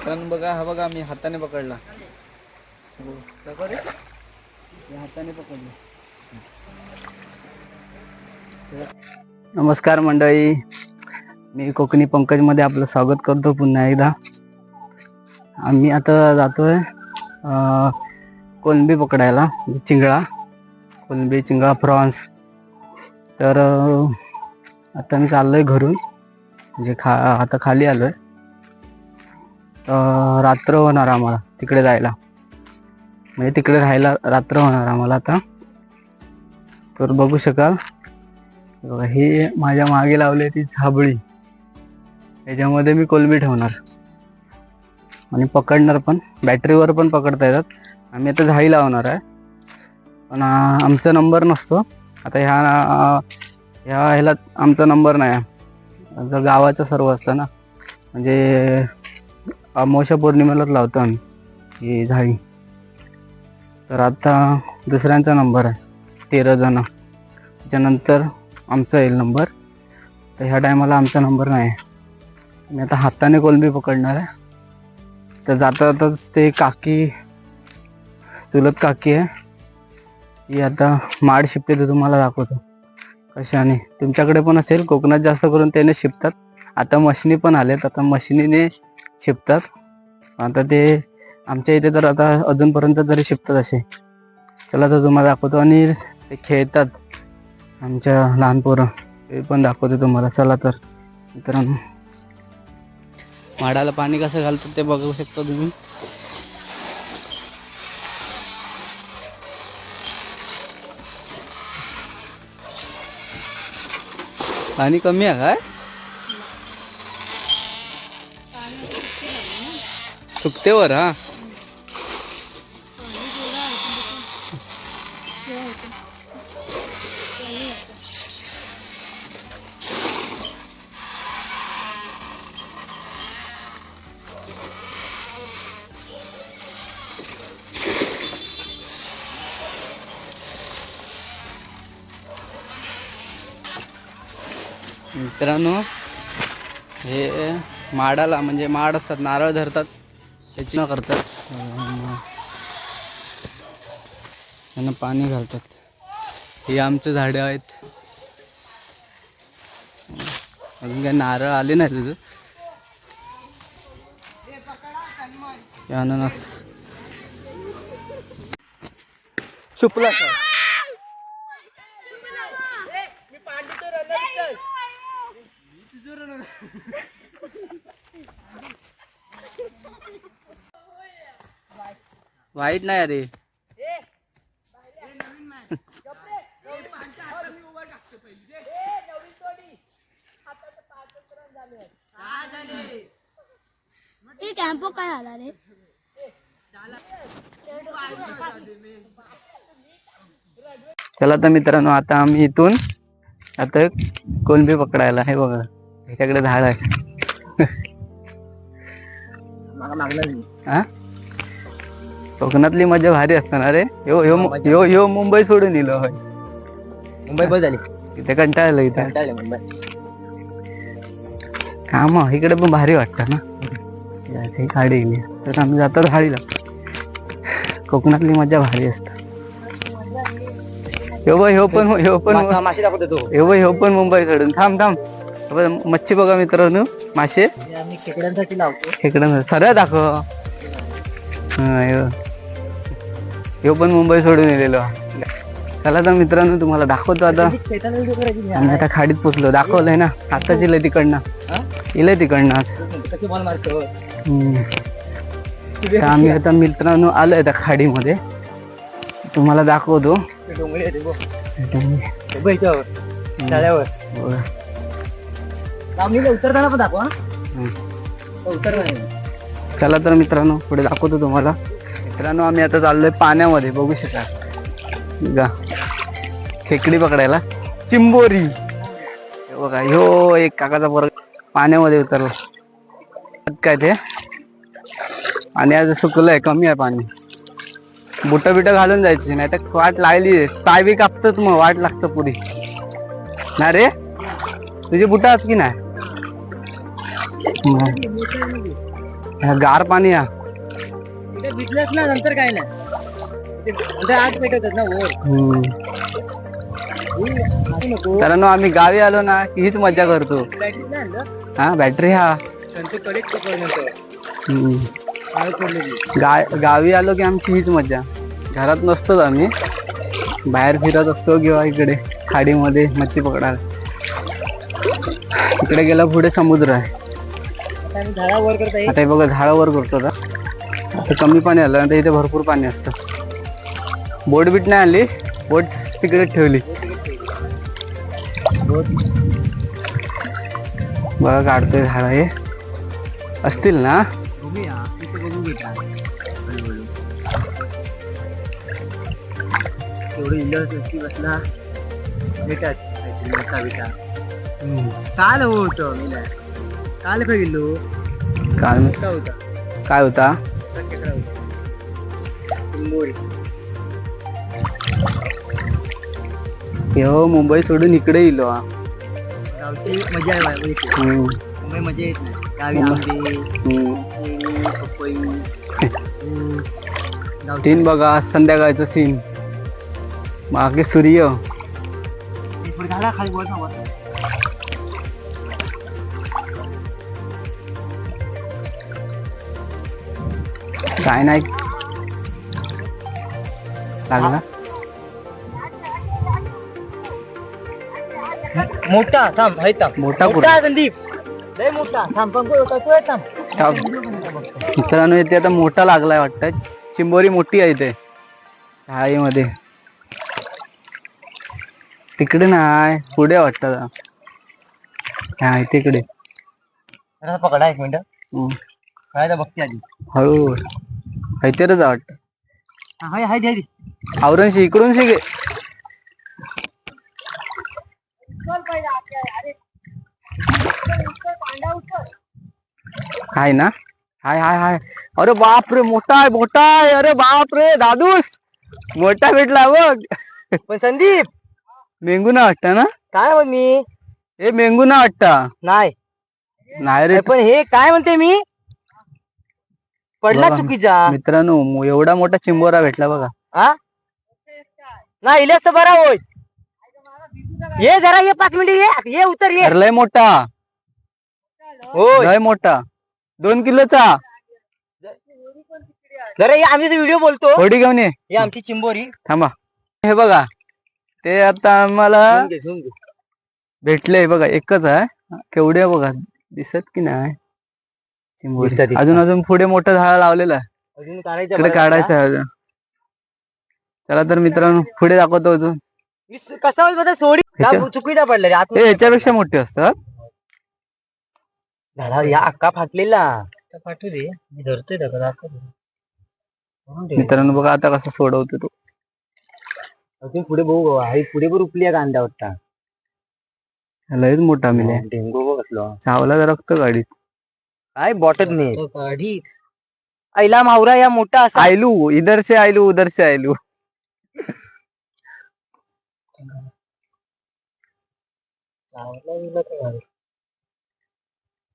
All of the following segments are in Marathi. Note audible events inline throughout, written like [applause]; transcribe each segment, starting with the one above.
मित्रांनो बघा हा बघा मी हाताने पकडला. हो, हाताने पकडला नमस्कार मंडळी. मी कोकणी पंकजमध्ये आपलं स्वागत करतो पुन्हा एकदा. आम्ही आता जातोय कोलंबी पकडायला चिंगळा कोलंबी चिंगळा प्रॉन्स तर आता मी चाललोय घरून. म्हणजे खा आता खाली आलोय. आहे रात्र होणार आम्हाला तिकडे जायला. म्हणजे तिकडे राहायला रात्र होणार आम्हाला आता. तर बघू शकाल. ही माझ्या मागे लावली ती झाबळी. याच्यामध्ये मी कोलंबी ठेवणार. आणि पकडणार पण. बॅटरीवर पण पकडता येतात. आम्ही आता झाई लावणार आहे. पण आमचा नंबर नसतो. आता ह्या ह्या ह्याला आमचा नंबर नाही आहे. जर गावाचं सर्व असतं ना. म्हणजे अमावस्या पौर्णिमेलाच लावतो आम्ही. ही झाळी तर आता दुसऱ्यांचा नंबर आहे. तेरा जण. त्याच्यानंतर आमचा येईल नंबर. तर ह्या टायमाला आमचा नंबर नाही आहे. मी आता हाताने कोलंबी पकडणार आहे. तर जाता जाताच ते काकी चुलत काकी आहे. ही आता माड शिपते ते तुम्हाला दाखवतो. कशाने तुमच्याकडे पण असेल. कोकणात जास्त करून त्याने शिपतात. आता मशिनी पण आल्यात आता मशिनीने शिपतात. आता ते आमच्या इथे तर आता अजूनपर्यंत तरी शिपतात असे. चला तर तुम्हाला दाखवतो आणि ते खेळतात. आमच्या लहान पोरं ते पण दाखवतो तुम्हाला. चला तर. मित्रांनो. माडाला पाणी कसं घालतात ते बघू शकता तुम्ही. पाणी कमी आहे काय? सुकतेवर हा. मित्रांनो हे माडाला म्हणजे माड असतात नारळ धरतात. त्याची न करतात अं, त्यांना पाणी घालतात. ही आमचे झाडे आहेत. अजून काही नारळ आले नाही हे अननस. सुपला वाईट नाही अरे. टेम्पो काय आला रे? चला तर मित्रांनो आता आम्ही इथून आता कोलंबी पकडायला. हे बघा ह्याच्याकडे झाड आहे. [laughs] हा? कोकणातली मजा भारी असताना रे ह्यो ह्यो ह्यो मुंबई सोडून इलो होय. मुंबई बस झाली. इथे कंटाळलं इथे. कंटाळले मुंबई. काम इकडे पण भारी वाटतं ना. या इथे गाडी गेली. तर आम्ही जातो झाडीला कोकणातली मजा भारी असते. ह्यो बघ ह्यो पण ह्यो पण मा- माशी दाखवतो तो. ह्यो बघ ह्यो पण मुंबई सोडून. थांब थांब. हे बघ, मच्छी बघा मित्रांनो. मासे. आम्ही खेकड्यांसाठी लावतो. इकडं सरळ दाखव. हा. ह्यो पण मुंबई सोडून येलेलो चला तर मित्रांनो तुम्हाला दाखवतो आता. आम्ही आता खाडीत पोचलो. दाखवलंय ना? आताच इलंय तिकडनं? इलंय तिकडनं आज. आम्ही आता मित्रांनो आलोय त्या खाडीमध्ये. तुम्हाला दाखवतो. आहे उतरताना पण दाखवा चला तर मित्रांनो पुढे दाखवतो तुम्हाला. मित्रांनो आम्ही आता चाललोय पाण्यामध्ये. बघू शकता. गा खेकडी पकडायला. चिंबोरी. बघा ह्यो एक काकाचा पोरग पाण्यामध्ये उतरला. काय ते? आणि आज सुकलंय कमी आहे पाणी. बुट बिट घालून जायची नाही तर वाट लागली. पाय बी कापतात मग वाट लागतं पुढे. ना रे? तुझे बुट आहेत की नाही? गार पाणी या भिजलंच ना नंतर काय नाही. ते पेटवतात ना असं नको. कारण आम्ही गावी आलो ना की हीच मजा करतो. बॅटरी नाही आणलं? हा बॅटरी हा. हम्म. गा गावी आलो की आमची हीच मजा घरात नसतोच आम्ही. बाहेर फिरत असतो किंवा इकडे खाडीमध्ये मच्छी पकडायला. इकडे गेला पुढे समुद्र आहे. आता आम्ही झाडा वर करता येईल आता हे बघा झाडावर करतो आता आता कमी पाणी आलं आता इथे भरपूर पाणी असतं. बोट बीट नाही आली बोट तिकडे ठेवली. बघा काढतोय झाड हे. असतील ना? काल होतं काल काय गेलो? काल काय होता? हो मुंबई सोडून इकडे हा. गावची मजा आहे मुंबई मजा येत नाही. गावी आंबे सीन बघा संध्याकाळचं सीन. मागे सूर्य. खाली ना काय नाही. लागला? मोठा थांब हाय थांब. मोठा कुठं? मोठा संदीप. लय मोठा. थांब पंकज होता तो आहे थांब. मित्रांनो इथे आता मोठा लागलाय वाटतं. चिंबोरी मोठी आहे इथे. मध्ये तिकडे नाही. पुढे वाटतं तिकडे. जरा पकडा एक मिनिट. हम्म. काय तर बघते आधी. हळू काहीतरीच वाटत हा, हाय हाय द्या आवरणशी इकडून शिके. हाय ना? हाय हाय हाय. अरे बाप रे मोठा आहे मोठा आहे. अरे बाप रे दादूस. मोठा भेटला बघ. पण संदीप. मेंगू ना वाटतं ना? काय म्हण मी? हे मेंगू ना वाटतं नाही. नाही रे. पण हे काय म्हणते मी? पडला बघा. चुकीचा? मित्रांनो मो- एवढा मोठा चिंबोरा भेटला बघा. हा? नाही इलेच तर बरा होय ये जरा ये पाच मिनिट ये ये उतर ये. अरे लय मोठा. होय. लय मोठा. दोन किलोचा. जरा ये आम्ही व्हिडिओ बोलतो. होडी घेऊन ये. ही आमची चिंबोरी. थांबा. हे बघा ते आता आम्हाला घे, घे. भेटले बघा एकच आहे. केवढे बघा दिसत की नाही. दिसतं, दिसतं. अजून अजून पुढे मोठं झाड लावलेलं आहे. अजून काढायचं काढायचं आहे अजून. चला तर मित्रांनो पुढे दाखवतो अजून. कसा होईल बघा सोडी? चुकीचा पडला हे ह्याच्यापेक्षा मोठे असतात झाडावर या अक्का फाटलेला. फाटू दे. मी धरतोय मित्रांनो बघा आता कसं सोडवतो तो. अजून पुढे बघू आई पुढे पण उपली आहे कांदा वाटता. लयच मोठा मिले. डेंगू बघ असलो. चावला रक्त गाडीत. काय बॉटल नाही. काढी आईला मावरा या मोठा असा. आयलू इधर से आयलू. उधर से आयलू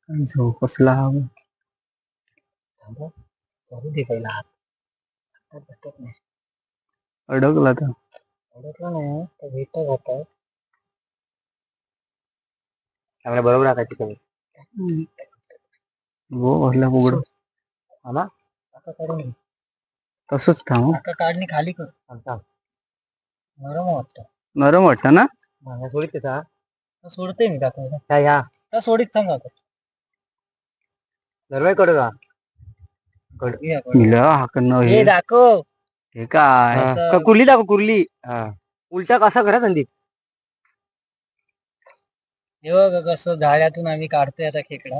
झोप कसला हवा. करू दे पहिला हात. हातात भेटत नाही अडकला तर. अडकला नाही तर भेटत जातात चांगल्या बरोबर राखायची कमी हो भरला उघड आला आता काढून तसंच थांब आता काढणी खाली कर. थांब थांब. नरम वाटतं. नरम वाटतं ना? मागा सोडित त्याचा सोडते मी दाखव काय ह्या त्या सोडीत थांब काका नरवाय कडू का मिला हाकणं हे. हे दाखव. हे काय? का कुर्ली दाखव कुर्ली. उलटा कसा करा संदीप? हे बघ कसं झाडातून आम्ही काढतोय आता खेकडा.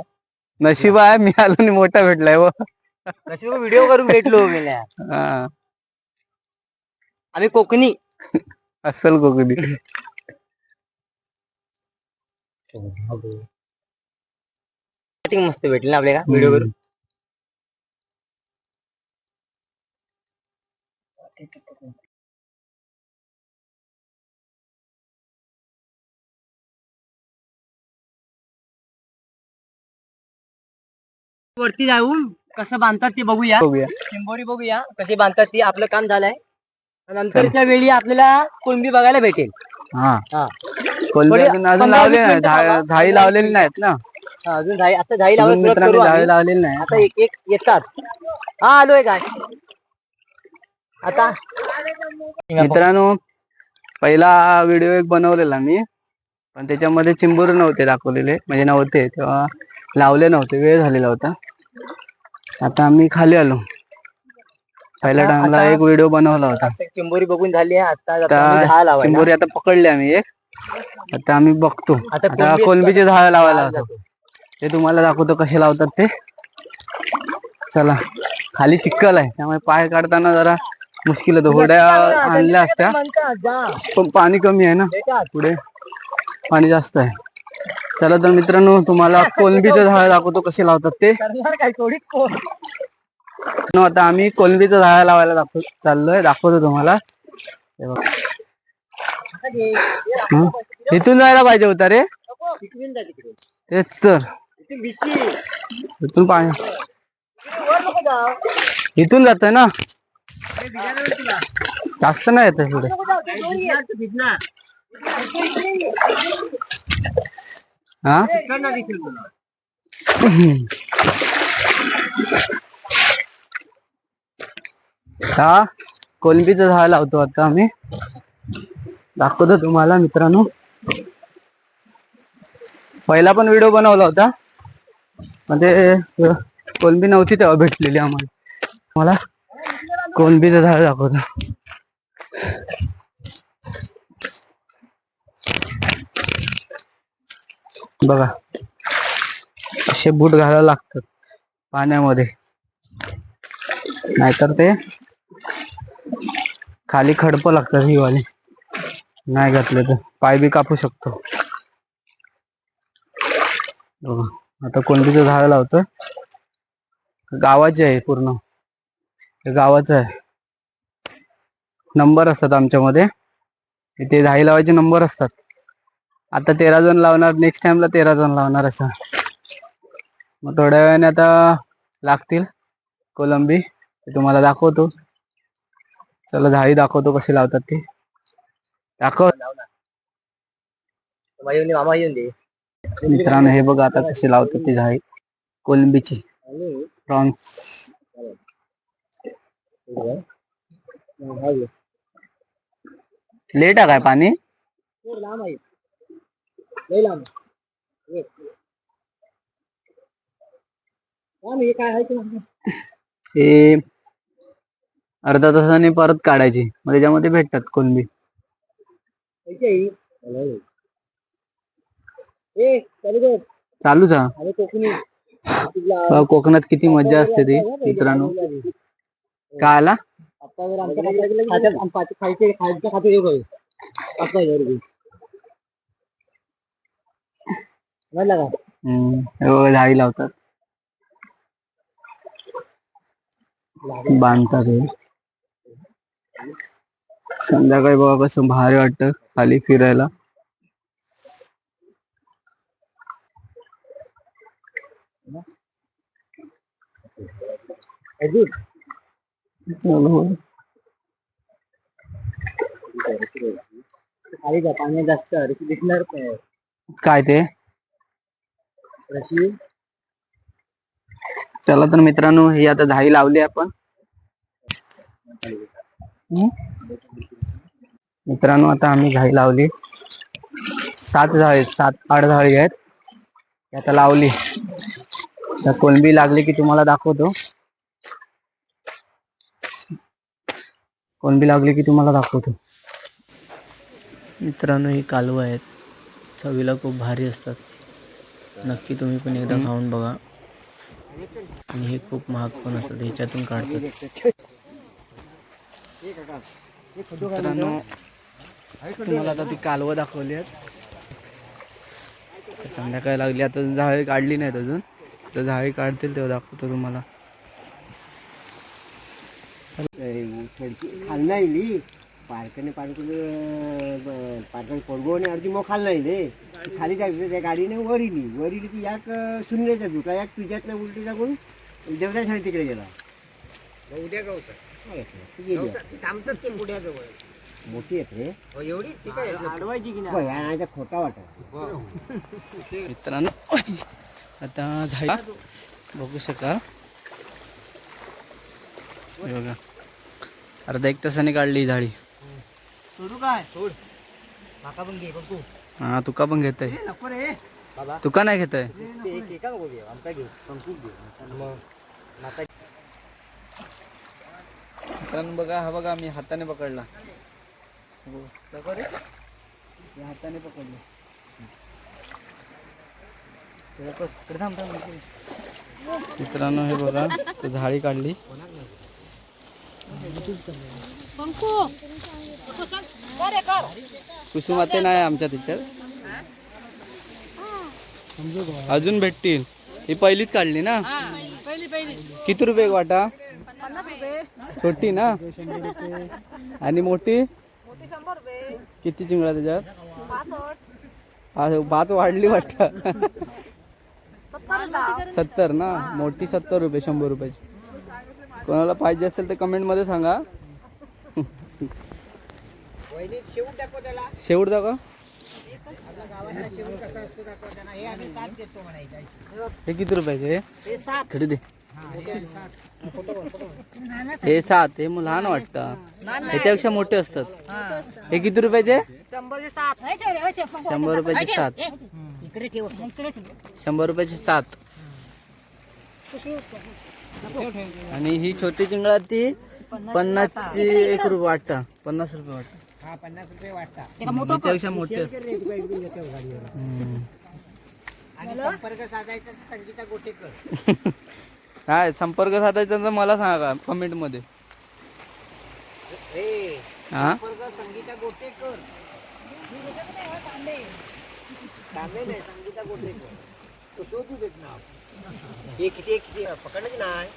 नशीब आहे मी आलो आणि मोठा भेटलाय व व्हिडिओ करून भेटलो हा, आम्ही कोकणी. अस्सल कोकणी. मस्त भेटली ना आपल्याला व्हिडिओ करून. वरती जाऊन कसं बांधतात ते बघूया. बघूया. चिंबोरी बघूया कशी बांधतात ती आपलं काम झालंय. नंतरच्या वेळी आपल्याला कोळंबी बघायला भेटेल. हा. हा. थोडी अजून अजून पंधरा लावले वीस नाही. मिनिटं झा- थांबा. झाडी लावलेली नाहीत ना. हा, अजून झाई आता अजून लावायला सुरुवात मित्रांनी करू झाडी आम्ही. लावलेली नाही. आता एक एक येतात. हा आलोय काय आता मित्रांनो पहिला व्हिडिओ एक बनवलेला मी. पण त्याच्यामध्ये चिंबूर नव्हते दाखवलेले. म्हणजे नव्हते. तेव्हा लावले नव्हते. वेळ झालेला होता. आता आम्ही खाली आलो. पहिल्या टाइमला एक व्हिडिओ बनवला होता. चिंबोरी बघून झाली आहे. आता. चिंबोरी आता पकडली आम्ही एक. आता आम्ही बघतो. आता आता कोलंबी- कोलंबीचे झाड लावायला होतो. ते तुम्हाला दाखवतो कसे लावतात ते. चला. खाली चिक्कल आहे. त्यामुळे पाय काढताना जरा मुश्किल होतं. होड्या आणल्या असत्या. पण पाणी कमी आहे ना. पुढे पाणी जास्त आहे. चला तर मित्रांनो तुम्हाला कोलंबीचं झाड दाखवतो कसे लावतात ते. आता आम्ही कोलंबीचं झाड लावायला दाखव चाललोय दाखवतो तुम्हाला? इथून जायला पाहिजे होता रे. तेच तर. इथून पाणी. इथून जातोय ना. जास्त नाही येत पुढे. हा? इकडनं हा? कोलंबीच झाड लावतो आता आम्ही. दाखवतो तुम्हाला मित्रांनो. पहिला पण व्हिडिओ बनवला होता. पण ते कोलंबी नव्हती तेव्हा भेटलेली आम्हाला. मला कोलंबीचं झाड दाखवतो. बघा. असे बूट घालायला लागतात पाण्यामध्ये. नाहीतर ते खाली खडप लागतात ही वाली नाही घातले तर. पाय बी कापू शकतो. बघा, आता कोणतीचं झाड लावतं गावाचे आहे पूर्ण. गावाचं आहे. नंबर असतात आमच्यामध्ये. इथे झाडी लावायचे नंबर असतात. आता तेरा जण लावणार नेक्स्ट टाइमला तेरा जण लावणार असं. मग थोड्या वेळाने आता लागतील कोलंबी ते तुम्हाला दाखवतो. चला झाडी दाखवतो कशी लावतात ते. दाखव. मामा येऊन दे, मित्रांनो हे बघा आता कशी लावतात ती झाडी कोलंबीची. प्रॉन्स. लेट आहे काय पाणी? आहे. लय लांब काय आहे ते. हे अर्धा तासाने परत काढायची मग त्याच्यामध्ये भेटतात कोलंबी. हॅलो. ए चालू कर चालूच हा आणि कोकणी तुला बघा, कोकणात किती मजा असते ती मित्रांनो काय आला आता जर आमच्या खात्यात खायचे खायचं खाते हे बघ आता हे बघ. समजलं का हम्म, हे झाडी लावतात. बांधतात हे. संध्याकाळी बघा कसं भारी वाटतं खाली फिरायला. अजून खाली जा पाणी जास्त दिसणार. काय ते? चला तर मित्रांनो ही आता झाई लावली आपण. मित्रांनो आता आम्ही झाई लावली. सात झाडी सात आठ झाडी आहेत. आता लावली. तर कोलंबी लागली की तुम्हाला दाखवतो. कोलंबी लागली की तुम्हाला दाखवतो. मित्रांनो ही कालवं आहेत. चवीला खूप भारी असतात. नक्की तुम्ही पण एकदा खाऊन बघा. आणि हे खूप महाग पण असतात ह्याच्यातून काढतात. मित्रांनो तुम्हाला आता ती कालवं दाखवली आहेत. संध्याकाळी लागली आता झाळी काढली नाहीत अजून. तर झाळी काढतील तेव्हा दाखवतो तुम्हाला. पार्कने पार्कने पार्कने पोरगोने अर्धी मग खाल्ला इले खाली जायचं त्या गाडीने वर इली वर इली ती याक शून्याच्या दुटा याक तुझ्यात उलटी जाऊन देवता शाळेत तिकडे गेला. उद्या थांबतात ते पुढ्याजवळ मोठी आहेत रे. हो, एवढी? ती काय अडवायची की नाही? खोटा वाटत मित्रांनो आता झाडी बघू शकाल हे बघा. अर्धा एक तासाने काढली झाडी. सोडू काय? सोड. पण घे बघू हा तुका पण नको रे. बाबा. तुका नाही घेतय? ते एक एका नको घेऊ. मग. बघा हा बघा मी हाताने पकडला. हो, रे. हे हाताने पकडले. मित्रांनो हे बघा ते झाडी काढली. पंकू! कुसुमाते नाही आमच्या तिच्यात अजून भेटतील. ही पहिलीच काढली ना? किती रुपये एक वाटा? छोटी ना? आणि मोठी? किती चिंगळा त्याच्यात? भात वाढली वाटत सत्तर ना? मोठी सत्तर रुपये शंभर रुपयाची. कोणाला पाहिजे असेल तर कमेंटमध्ये सांगा. शेवट दाखव त्याला. शेवट दाखव. हे किती रुपयाचे हे? सात खरी दे हे सात हे मग लहान वाटतं. ह्याच्यापेक्षा मोठे असतात. हे किती रुपयाचे? शंभर रुपयाचे सात. शंभर रुपयाचे सात. आणि ही छोटी चिंगळा ती पन्नासची एक रुपये वाटतं. पन्नास रुपये वाटतं. हा पन्नास रुपये वाटता. ह्याच्यापेक्षा मोठे असतात हम्म. आणि संपर्क साधायचा तर संगीता गोटेकर. [laughs] काय संपर्क साधायचा तर मला सांगा कमेंटमध्ये हे हा? संपर्क संगीता गोटेकर. तांबे नाही संगीता गोटेकर. तो शोधू देत नाव. एक एक पकडलं की नाही.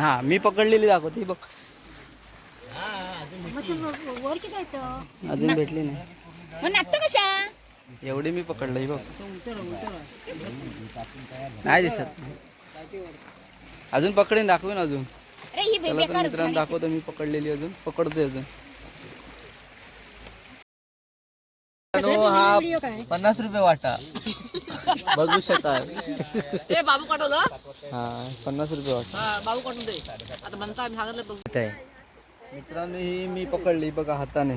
हा मी पकडलेली दाखवते बघ. अजून भेटली नाही. मग कशा? एवढी मी पकडलं बघ. नाही दिसत. अजून पकडेन दाखवेन अजून. ही चला तर मित्रांनो दाखवतो मी पकडलेली अजून. पकडतोय अजून. हा पन्नास रुपये वाटा. बघू शकाल. ए बाबू हा पन्नास रुपये वाटा. बाबू मित्रांनो ही मी पकडली बघा हाताने.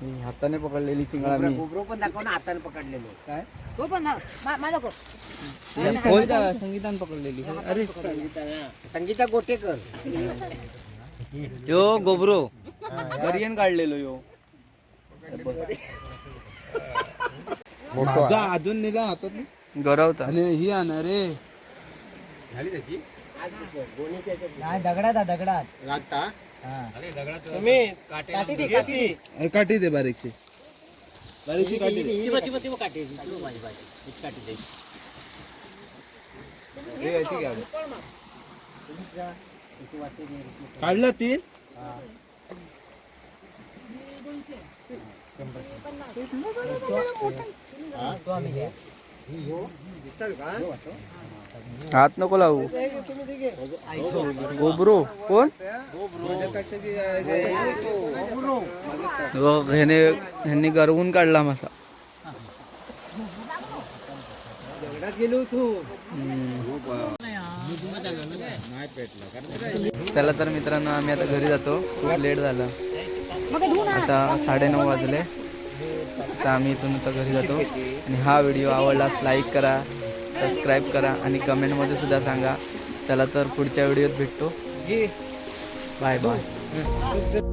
ही हाताने पकडलेली चिंगळा मी. गोबरो पण दाखव ना हाताने पकडलेलो. काय? हो पण मा- माझा संगीताने पकडलेली. अरे. संगीता गोटेकर. यो गोबरो. गरियन काढलेलो यो. अजून निघा हातात गौरवता. आणि ही आणा रे नाही दगडात दगडात. लागता काठी दे काठी बारीकशी. बारीकशी काठी दे. ती ती ती ती. हे घ्या. काढला तीन? हात नको लावू. गोबरू कोण? ह्याने ह्यांनी गरवून काढला मासा. चला तर मित्रांनो आम्ही आता घरी जातो. खूप लेट झालं. आता साडेनऊ वाजले. तर आम्ही इथून आता घरी जातो. आणि हा व्हिडिओ आवडलास लाईक करा. सबस्क्राईब करा आणि कमेंटमध्ये सुद्धा सांगा. चला तर पुढच्या व्हिडिओत भेटतो. Bye bye